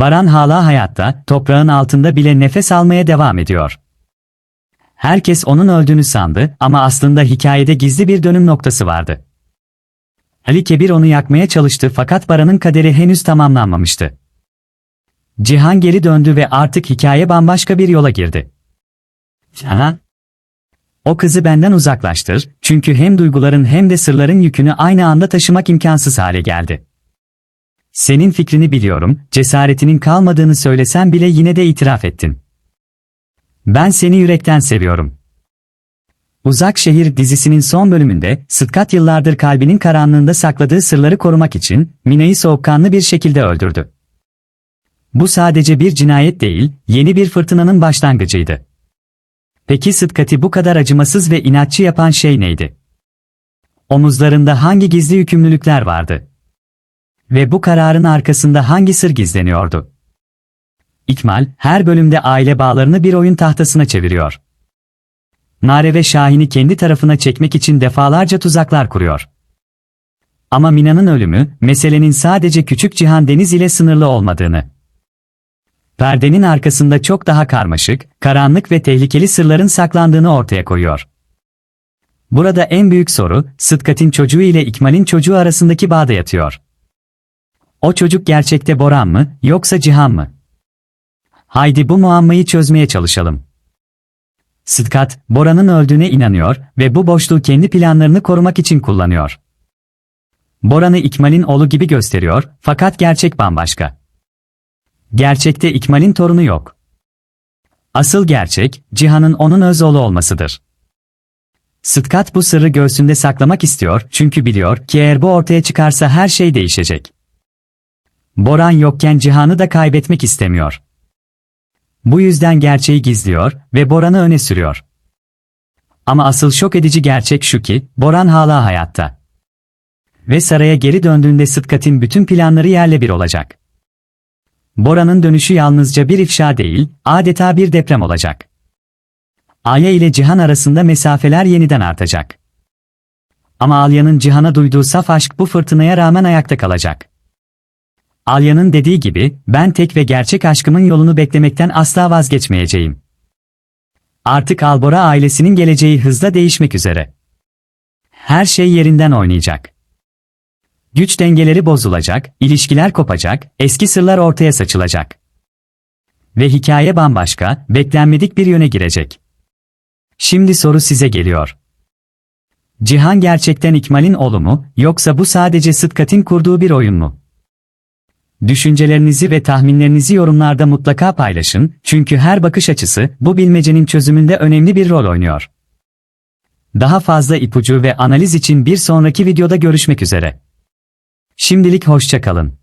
Baran hala hayatta, toprağın altında bile nefes almaya devam ediyor. Herkes onun öldüğünü sandı ama aslında hikayede gizli bir dönüm noktası vardı. Ali Kebir onu yakmaya çalıştı fakat Baran'ın kaderi henüz tamamlanmamıştı. Cihan geri döndü ve artık hikaye bambaşka bir yola girdi. Cihan? O kızı benden uzaklaştır, çünkü hem duyguların hem de sırların yükünü aynı anda taşımak imkansız hale geldi. Senin fikrini biliyorum, cesaretinin kalmadığını söylesen bile yine de itiraf ettin. Ben seni yürekten seviyorum. Uzak Şehir dizisinin son bölümünde, Sıtkat yıllardır kalbinin karanlığında sakladığı sırları korumak için, Mina'yı soğukkanlı bir şekilde öldürdü. Bu sadece bir cinayet değil, yeni bir fırtınanın başlangıcıydı. Peki Sıtkat'i bu kadar acımasız ve inatçı yapan şey neydi? Omuzlarında hangi gizli yükümlülükler vardı? Ve bu kararın arkasında hangi sır gizleniyordu? İkmal, her bölümde aile bağlarını bir oyun tahtasına çeviriyor. Nare ve Şahin'i kendi tarafına çekmek için defalarca tuzaklar kuruyor. Ama Mina'nın ölümü, meselenin sadece küçük Cihan Deniz ile sınırlı olmadığını. Perdenin arkasında çok daha karmaşık, karanlık ve tehlikeli sırların saklandığını ortaya koyuyor. Burada en büyük soru, Sıtkat'in çocuğu ile İkmal'in çocuğu arasındaki bağda yatıyor. O çocuk gerçekte Boran mı, yoksa Cihan mı? Haydi bu muammayı çözmeye çalışalım. Sıtkat, Bora'nın öldüğüne inanıyor ve bu boşluğu kendi planlarını korumak için kullanıyor. Boran'ı İkmal'in oğlu gibi gösteriyor, fakat gerçek bambaşka. Gerçekte İkmal'in torunu yok. Asıl gerçek, Cihan'ın onun öz oğlu olmasıdır. Sıtkat bu sırrı göğsünde saklamak istiyor çünkü biliyor ki eğer bu ortaya çıkarsa her şey değişecek. Boran yokken Cihan'ı da kaybetmek istemiyor. Bu yüzden gerçeği gizliyor ve Boran'ı öne sürüyor. Ama asıl şok edici gerçek şu ki, Boran hala hayatta. Ve saraya geri döndüğünde Sıtkat'in bütün planları yerle bir olacak. Bora'nın dönüşü yalnızca bir ifşa değil, adeta bir deprem olacak. Alya ile Cihan arasında mesafeler yeniden artacak. Ama Alya'nın Cihan'a duyduğu saf aşk bu fırtınaya rağmen ayakta kalacak. Alya'nın dediği gibi, ben tek ve gerçek aşkımın yolunu beklemekten asla vazgeçmeyeceğim. Artık Albora ailesinin geleceği hızla değişmek üzere. Her şey yerinden oynayacak. Güç dengeleri bozulacak, ilişkiler kopacak, eski sırlar ortaya saçılacak. Ve hikaye bambaşka, beklenmedik bir yöne girecek. Şimdi soru size geliyor. Cihan gerçekten İkmal'in oğlu mu, yoksa bu sadece Sıtkat'in kurduğu bir oyun mu? Düşüncelerinizi ve tahminlerinizi yorumlarda mutlaka paylaşın, çünkü her bakış açısı, bu bilmecenin çözümünde önemli bir rol oynuyor. Daha fazla ipucu ve analiz için bir sonraki videoda görüşmek üzere. Şimdilik hoşça kalın.